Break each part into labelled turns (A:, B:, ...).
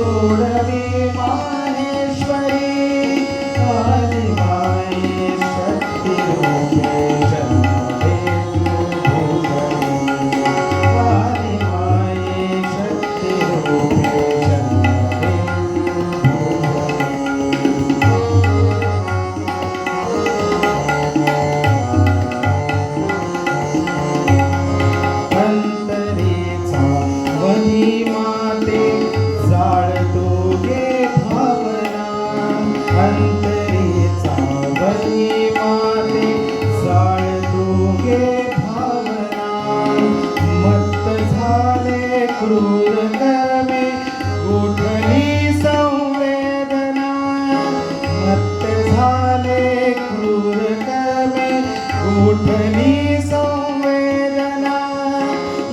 A: Lord, I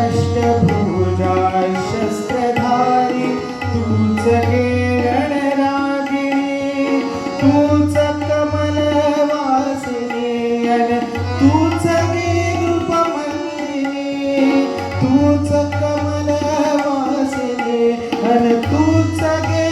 A: Ashtabhuja शस्त्रधारी तूच किरण रागिणी तूच कमल वासिनी तूच गे रूपमंदिनी तूच कमल वासिनी अन तूच गे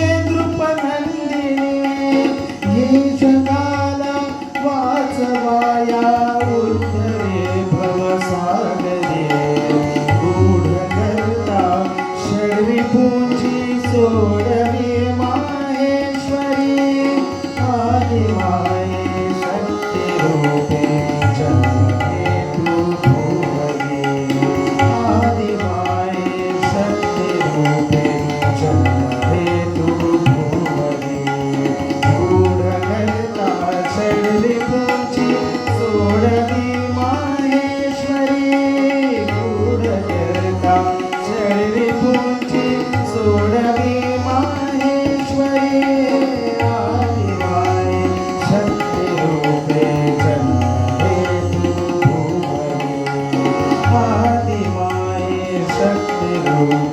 A: Thank you.